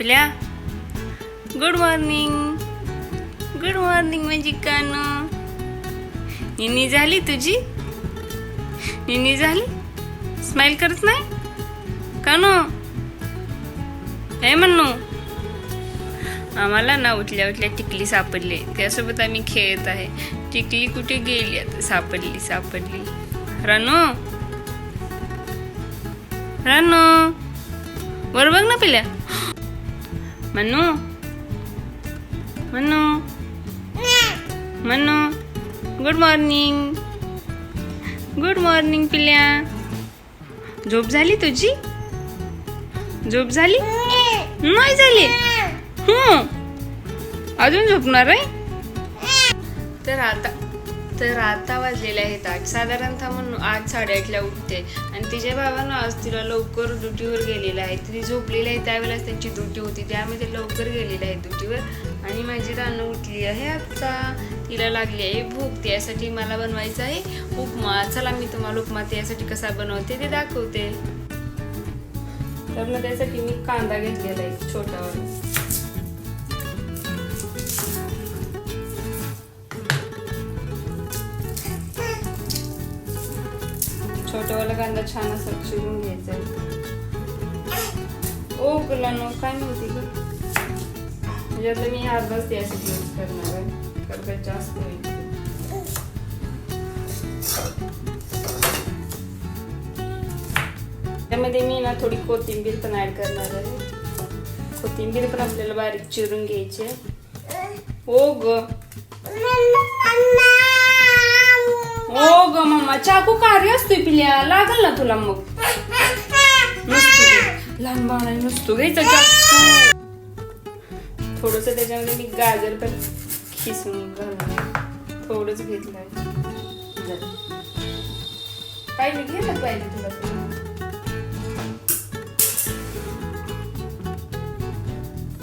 पिल्या good morning. Good morning माझी कान निनी झाली तुझी? निनी झाली? स्माईल करत नाही? कानो? हे म्हणू? आम्हाला ना उठल्या उठल्या टिकली सापडली. त्यासोबत आम्ही खेळत आहे. टिकली कुठे गेली आता? सापडली सापडली. रानो? रानो? वर बघ ना पिल्या Mannu? Mannu? Mannu? Good morning good morning पिल्या. झोप झाली तुझी? झोप झाली? नाही झाली. हं. अजून झोपणार आहे? तर आता तर आता वाजलेले आहेत आठ. साधारणतः म्हणून आठ साडेआठला उठते. आणि तिच्या बाबांना आज तिला लवकर ड्युटीवर गेलेलं आहे. ती झोपलेली आहे त्यावेळेस त्यांची ड्युटी होती. त्यामुळे ते लवकर गेलेले आहे ड्युटीवर. आणि माझी रानं उठली आहे आत्ता तिला लागली आहे भूक. त्यासाठी मला बनवायचं आहे उपमा. चला मी तुम्हाला उपमा त्यासाठी कसा बनवते ते दाखवते. तर मग त्यासाठी मी कांदा घेतलेला आहे छोटावाला. कांदा छान असं चिरून घ्यायचा आहे ओ गुलानो काय म्हणते ग? म्हणजे आता मी अर्धाच त्यासाठी यूज करणार आहे. कारण जास्त होईल त्यामध्ये मी ना थोडी कोथिंबीर पण ऍड करणार आहे. कोथिंबीर पण आपल्याला बारीक चिरून घ्यायची ओ ग. ओ ग मम्मा चाकू कार्य असतोय पिल्या लागल ना तुला मग. नसतो लहान बाळा नसतो घ्यायचा चाकू. थोडस त्याच्यामध्ये मी गाजर पण खिसून घालणार थोडंच घेतलंय. जरा. काय मी घेतलं पाहिजे तुला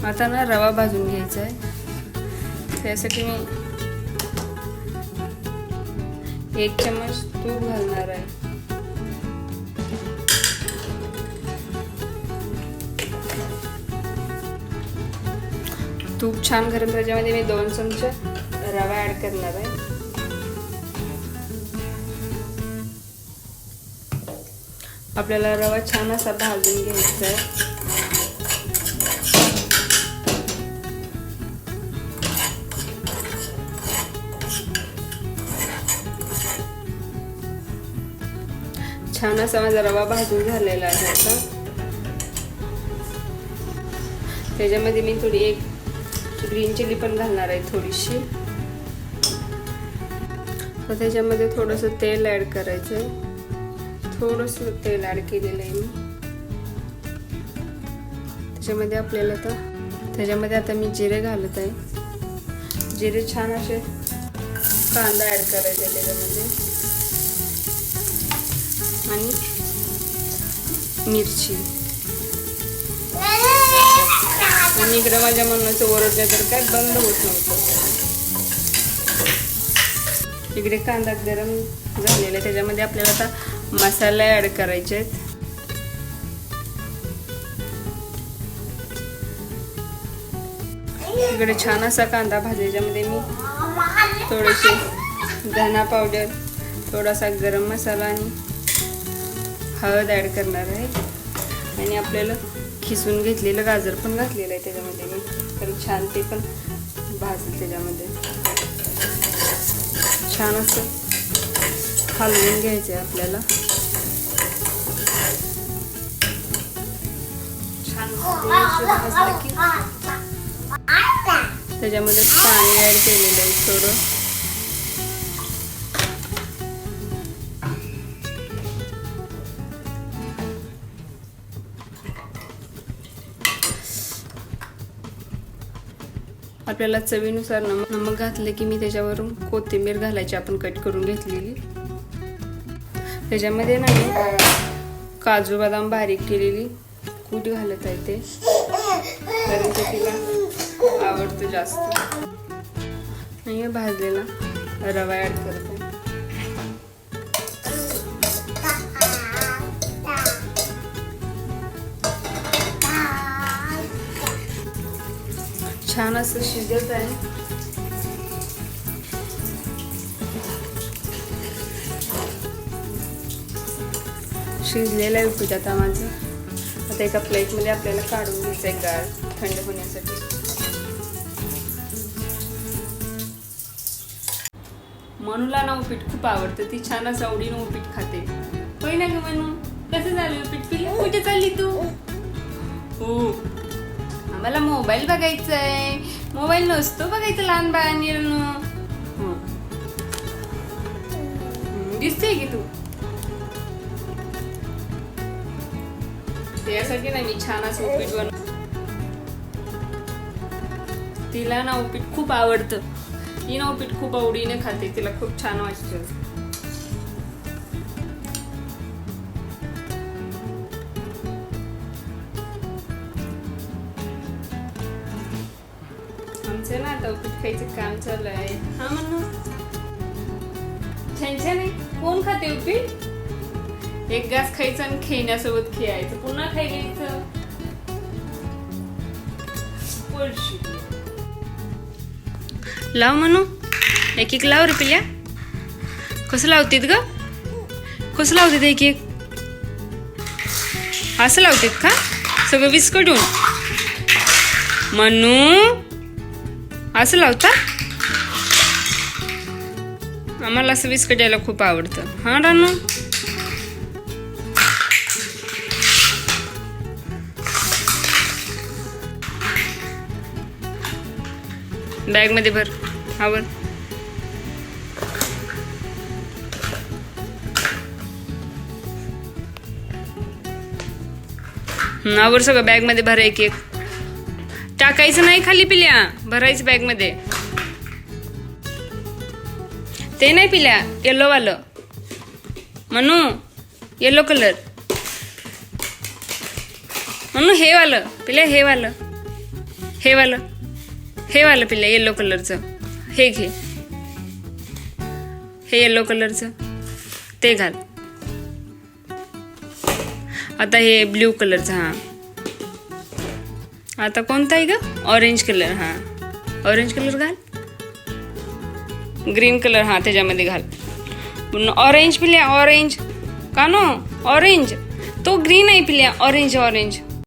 आता ना रवा भाजून घ्यायचा आहे त्यासाठी मी एक चमच तूप घालणार आहे. तूप छान गरम त्याच्यामध्ये मी दोन चमच रवा ऍड करणार आहे. आपल्याला रवा छान असा भाजून घ्यायचा आहे. छान असा माझा रवा भाजून झालेला आहे आता. त्याच्यामध्ये मी थोडी एक ग्रीन चिली पण घालणार आहे थोडीशी. तर त्याच्यामध्ये थोडंसं तेल ॲड करायचं आहे थोडंसं तेल ॲड केलेलं आहे मी. त्याच्यामध्ये आपल्याला आता त्याच्यामध्ये आता मी जिरे घालत आहे. जिरे छान असे कांदा ॲड करायचे आहे त्याच्यामध्ये. आणि मिरची. आणि इकडं माझ्या मनाचं ओरडलं तर काय बंद होत नव्हतं. इकडे कांदा गरम झालेला आहे त्याच्यामध्ये आपल्याला आता मसाले ॲड करायचे आहेत. इकडे छान असा कांदा भाजायच्यामध्ये म्हणजे मी थोडेसे धना पावडर थोडासा गरम मसाला आणि हळद ॲड करणार आहे. आणि आपल्याला खिसून घेतलेलं गाजर पण घातलेलं आहे त्याच्यामध्ये मी. तर छान ते पण भाजलं त्याच्यामध्ये. छान असं हलवून घ्यायचं आहे आपल्याला. छान भाजलं की त्याच्यामध्ये पाणी ॲड केलेलं आहे थोडं. आपल्याला चवीनुसार नमक नमक घातले की मी त्याच्यावरून कोथिंबीर घालायची आपण कट करून घेतलेली. त्याच्यामध्ये ना मी काजू बदाम बारीक केलेली. कुठे घालत आहे ते. कारण ते तिला आवडतं जास्त. नाही भाजलेला रवा ॲड करतो. छान असं शिजत आहे. शिजलेलं आहे उपीट आता माझं. आता एका प्लेटमध्ये आपल्याला काढून घ्यायचं आहे गाळ थंड होण्यासाठी. मनूला ना उपीट खूप आवडतं. ती छान असं आवडीनं उपीट खाते. होय ना ग मनू? कसं झालं उपीट? पिल्या कुठे चालली तू? हो. आम्हाला मोबाईल बघायचा आहे मोबाईल नसतो बघायचं लहान बाळांनी हो. दिसते की तू? त्यासाठी ना मी छान असं उपीट बन तिला ना उपीट खूप आवडतं. ती ना उपीट खूप आवडीने खाते. तिला खूप छान वाटतं. आमचं ना आता उपीट खायचं काम चालू आहे. हा म्हणू छान छान आहे. कोण खाते उपीट एक घास खायचं आणि खेळण्यासोबत खेळायचं. पुन्हा खाई लाव म्हणू एक एक लाव रे पिल्या कसं लावतेत ग? कसं लावतेत एक एक असं लावतेत का? सगळं विस्कटून. म्हणू असं लावता? आम्हाला असं बिस्कट यायला खूप आवडतं. हा रानू? बॅगमध्ये भर. आवर आवर सगळं. बॅगमध्ये भर एक एक टाकायचं नाही खाली पिल्या. भरायचं बॅगमध्ये ते नाही पिल्या येलो वाल. म्हणू येलो कलर म्हणू हे वालं. पिल्या हे वालं. हे वालं. हे वालं पिल्या येलो कलरचं हे घे. हे येलो कलरचं ते घाल. आता हे ब्ल्यू कलरचं हां. आता कोणता आहे ग? ऑरेंज कलर हां. ऑरेंज कलर घाल. ग्रीन कलर हां त्याच्यामध्ये घाल. ऑरेंज पिल्या ऑरेंज का नो ऑरेंज तो ग्रीन आहे पिल्या ऑरेंज ऑरेंज